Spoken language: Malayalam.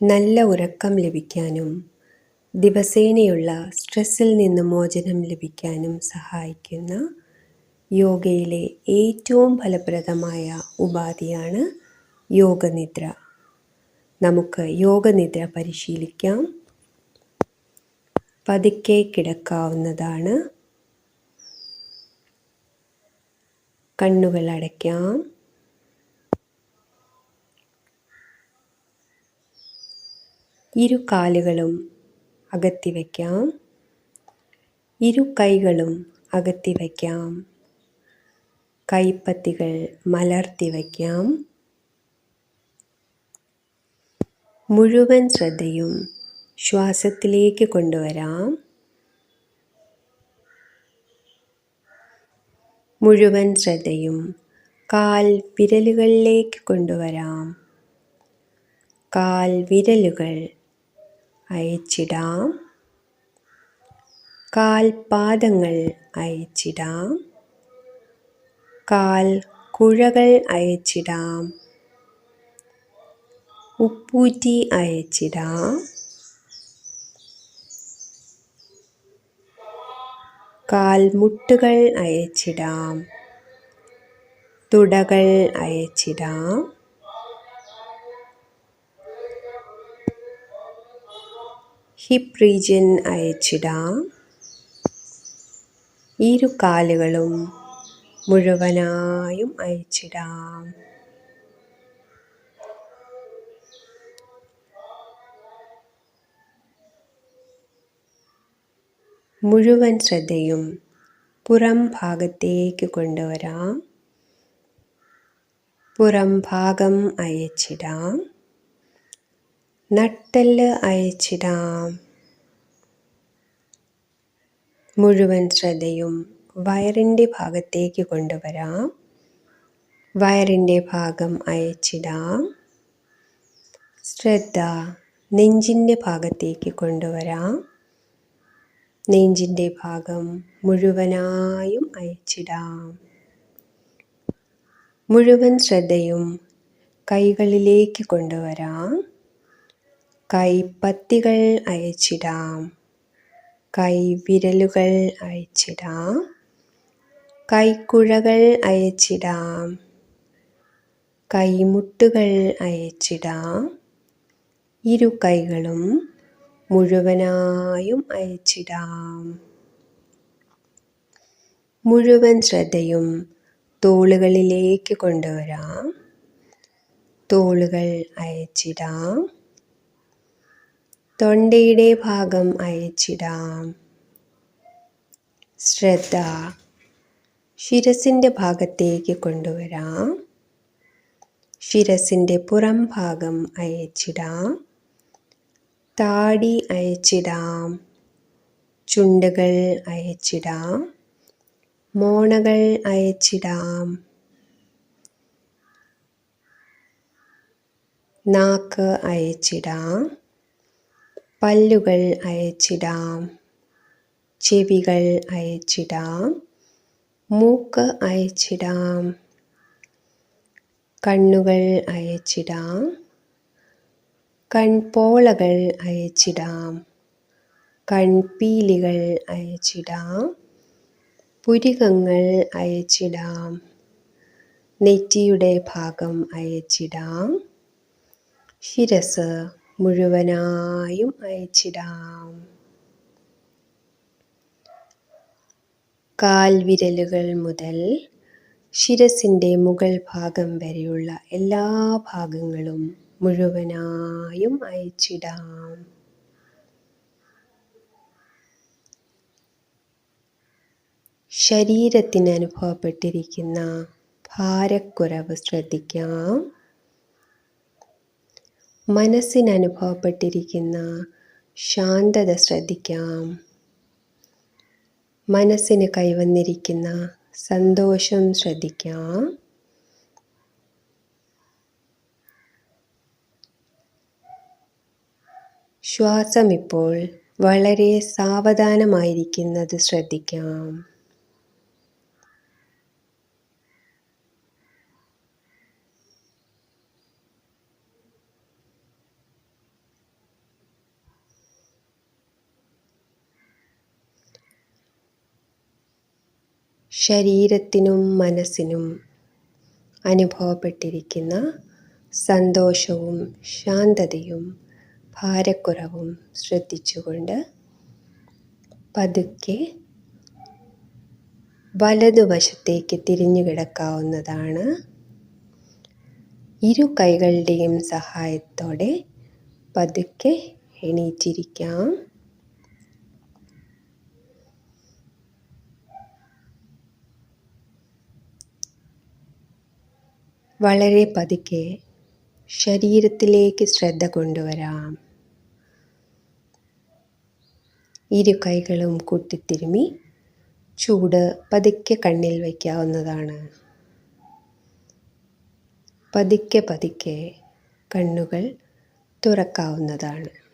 നല്ല ഉറക്കം ലഭിക്കാനും ദിവസേനയുള്ള സ്ട്രെസ്സിൽ നിന്ന് മോചനം ലഭിക്കാനും സഹായിക്കുന്ന യോഗയിലെ ഏറ്റവും ഫലപ്രദമായ ഉപാധിയാണ് യോഗനിദ്ര. നമുക്ക് യോഗനിദ്ര പരിശീലിക്കാം. പതുക്കെ കിടക്കാവുന്നതാണ്. കണ്ണുകൾ അടയ്ക്കാം. ഇരു കാലുകളും അകത്തി വയ്ക്കാം. ഇരു കൈകളും അകത്തി വയ്ക്കാം. കൈപ്പത്തികൾ മലർത്തി വയ്ക്കാം. മുഴുവൻ ശ്രദ്ധയും ശ്വാസത്തിലേക്ക് കൊണ്ടുവരാം. മുഴുവൻ ശ്രദ്ധയും കാൽ വിരലുകളിലേക്ക് കൊണ്ടുവരാം. കാൽ വിരലുകൾ അയച്ചിടാം. കാൽപാദങ്ങൾ അയച്ചിടാം. കാൽ കുഴകൾ അയച്ചിടാം. ഉപ്പൂറ്റി അയച്ചിടാം. കാൽമുട്ടുകൾ അയച്ചിടാം. തുടകൾ അയച്ചിടാം. Hip region അയച്ചിടാം. ഇരു കാലുകളും മുഴുവനായും അയച്ചിടാം. മുഴുവൻ ശ്രദ്ധയും പുറം ഭാഗത്തേക്ക് കൊണ്ടുവരാം. പുറം ഭാഗം അയച്ചിടാം. നട്ടെല്ല് അയച്ചിടാം. മുഴുവൻ ശ്രദ്ധയും വയറിന്റെ ഭാഗത്തേക്ക് കൊണ്ടുവരാം. വയറിന്റെ ഭാഗം അയച്ചിടാം. ശ്രദ്ധ നെഞ്ചിന്റെ ഭാഗത്തേക്ക് കൊണ്ടുവരാം. നെഞ്ചിന്റെ ഭാഗം മുഴുവനായും അയച്ചിടാം. മുഴുവൻ ശ്രദ്ധയും കൈകളിലേക്ക് കൊണ്ടുവരാം. കൈപ്പത്തികൾ അയച്ചിടാം. കൈവിരലുകൾ അയച്ചിടാം. കൈക്കുഴകൾ അയച്ചിടാം. കൈമുട്ടുകൾ അയച്ചിടാം. ഇരു കൈകളും മുഴുവനായും അയച്ചിടാം. മുഴുവൻ ശ്രദ്ധയും തോളുകളിലേക്ക് കൊണ്ടുവരാം. തോളുകൾ അയച്ചിടാം. തൊണ്ടയുടെ ഭാഗം അഴിച്ചിടാം. ശ്രദ്ധ ശിരസിന്റെ ഭാഗത്തേക്ക് കൊണ്ടുവരാം. ശിരസിന്റെ പുറം ഭാഗം അയച്ചിടാം താടി അയച്ചിടാം ചുണ്ടുകൾ അയച്ചിടാം മോണകൾ അയച്ചിടാം നാക്ക് അയച്ചിടാം പല്ലുകൾ അയച്ചിടാം. ചെവികൾ അയച്ചിടാം. മൂക്ക് അയച്ചിടാം. കണ്ണുകൾ അയച്ചിടാം. കൺപോളകൾ അയച്ചിടാം. കൺപീലികൾ അയച്ചിടാം. പുരികങ്ങൾ അയച്ചിടാം. നെറ്റിയുടെ ഭാഗം അയച്ചിടാം. ശിരസ് മുഴുവനായും അയച്ചിടാം. കാൽവിരലുകൾ മുതൽ ശിരസിന്റെ മുകൾ ഭാഗം വരെയുള്ള എല്ലാ ഭാഗങ്ങളും മുഴുവനായും അയച്ചിടാം. ശരീരത്തിന് അനുഭവപ്പെട്ടിരിക്കുന്ന ഭാരക്കുറവ് ശ്രദ്ധിക്കാം. മനസ്സിന് അനുഭവപ്പെട്ടിരിക്കുന്ന ശാന്തത ശ്രദ്ധിക്കാം. മനസ്സിന് കൈവന്നിരിക്കുന്ന സന്തോഷം ശ്രദ്ധിക്കാം. ശ്വാസം ഇപ്പോൾ വളരെ സാവധാനമായിരിക്കുന്നത് ശ്രദ്ധിക്കാം. ശരീരത്തിനും മനസ്സിനും അനുഭവപ്പെട്ടിരിക്കുന്ന സന്തോഷവും ശാന്തതയും ഭാരക്കുറവും ശ്രദ്ധിച്ചുകൊണ്ട് പതുക്കെ വലതുവശത്തേക്ക് തിരിഞ്ഞു കിടക്കാവുന്നതാണ്. ഇരു കൈകളുടെയും സഹായത്തോടെ പതുക്കെ എണീറ്റിരിക്കാം വളരെ പതുക്കെ ശരീരത്തിലേക്ക് ശ്രദ്ധ കൊണ്ടുവരാം. ഇരു കൈകളും കൂട്ടിത്തിരുമി ചൂട് പതുക്കെ കണ്ണിൽ വയ്ക്കാവുന്നതാണ്. പതുക്കെ പതുക്കെ കണ്ണുകൾ തുറക്കാവുന്നതാണ്.